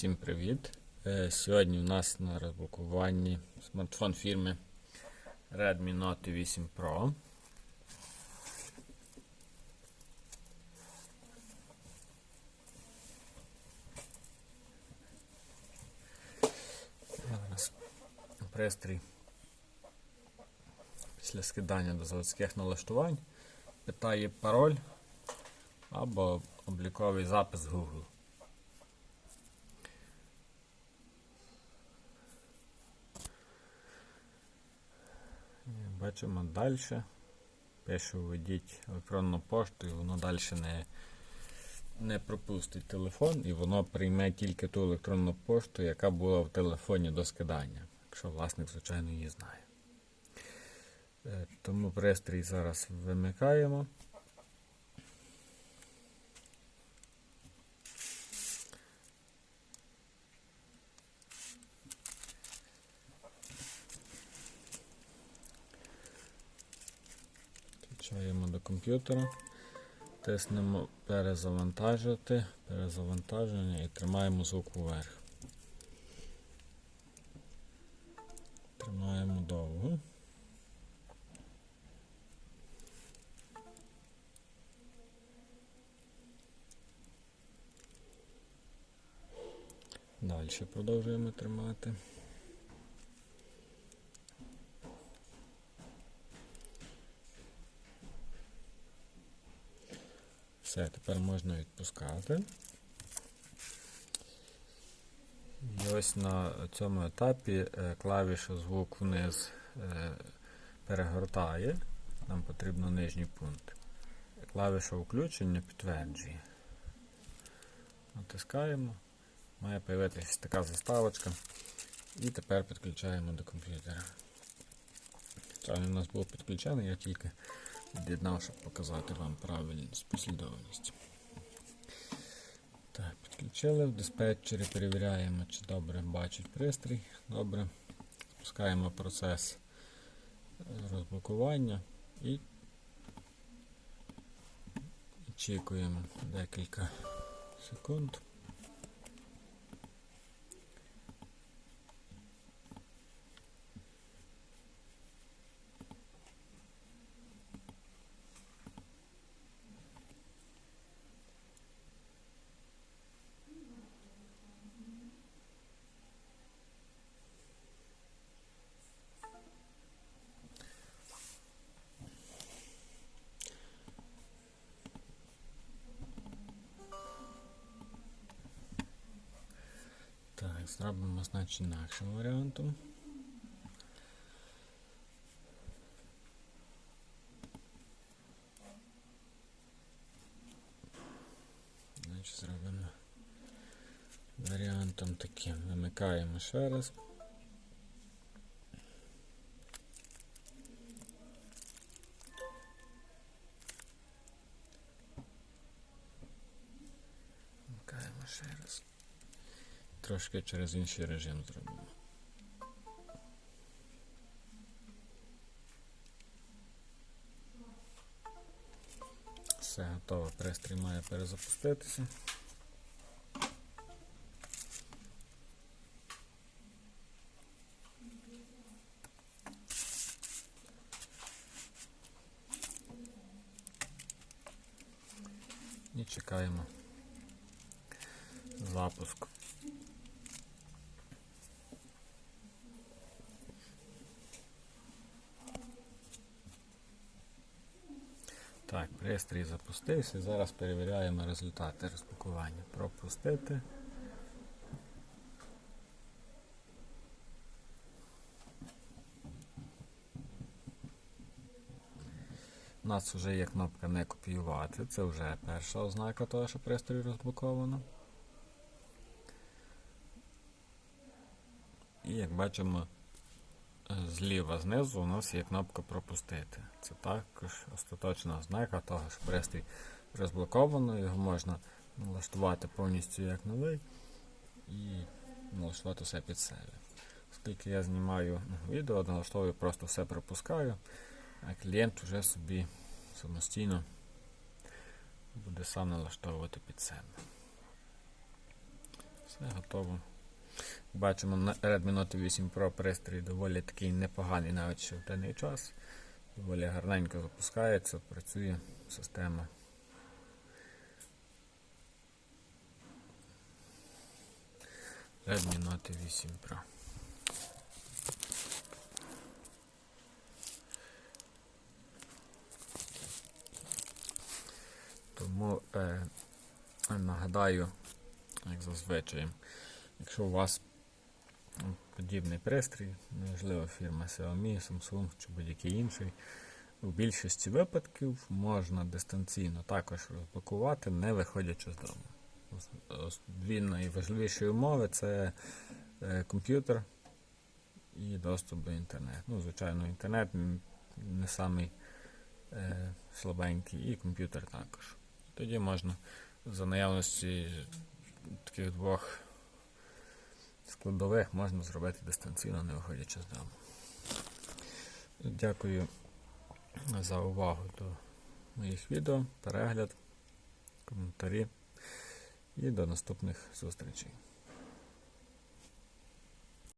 Всім привіт! Е, Сьогодні у нас на розблокуванні смартфон фірми Redmi Note 8 Pro. Зараз пристрій після скидання до заводських налаштувань питає пароль або обліковий запис Google. Бачимо далі. Пише введіть електронну пошту і воно далі не, не пропустить телефон і воно прийме тільки ту електронну пошту, яка була в телефоні до скидання, якщо власник, звичайно, її знає. Е, Тому пристрій зараз вимикаємо. Включаємо до комп'ютера, тиснемо перезавантажити, перезавантаження і тримаємо звук вверх. Тримаємо довго. Далі продовжуємо тримати. Все, тепер можна відпускати. І ось на цьому етапі е, клавіша звук вниз е, перегортає. Нам потрібно нижній пункт. Клавіша включення підтверджує. Натискаємо. Має з'явитися така заставочка. І тепер підключаємо до комп'ютера. Це у нас був підключений, я тільки від'єднав, щоб показати вам правильність послідовність. Так, підключили в диспетчері, перевіряємо, чи добре бачить пристрій. Добре. Спускаємо процес розблокування і очікуємо декілька секунд. Так, зробимо, значить, інакшим варіантом. Значить, зробимо варіантом таким. Вимикаємо ще раз. Вмикаємо ще раз. Трошки через інший режим зробимо. Все готово, пристрій має перезапуститися. І чекаємо запуск. Так, пристрій запустився. Зараз перевіряємо результати розпакування. Пропустити. У нас вже є кнопка не копіювати. Це вже перша ознака того, що пристрій розблоковано. І як бачимо, зліва знизу у нас є кнопка пропустити. Це також остаточна ознака того, що пристрій розблоковано, його можна налаштувати повністю як новий і налаштувати все під себе. Оскільки я знімаю відео, налаштовую, просто все пропускаю, а клієнт вже собі самостійно буде сам налаштовувати під себе. Все готово. Бачимо на Redmi Note 8 Pro пристрій доволі такий непоганий навіть ще в даний час. Доволі гарненько запускається, працює система. Redmi Note 8 Pro. Тому е, нагадаю, як зазвичай, якщо у вас подібний пристрій, неважливо фірма Xiaomi, Samsung чи будь-який інший, у більшості випадків можна дистанційно також розблокувати, не виходячи з дому. Дві найважливіші умови це е, комп'ютер і доступ до інтернету. Ну, звичайно, інтернет не самий е, слабенький, і комп'ютер також. Тоді можна за наявності таких двох складових можна зробити дистанційно, не виходячи з дому. Дякую за увагу до моїх відео, перегляд, коментарі і до наступних зустрічей.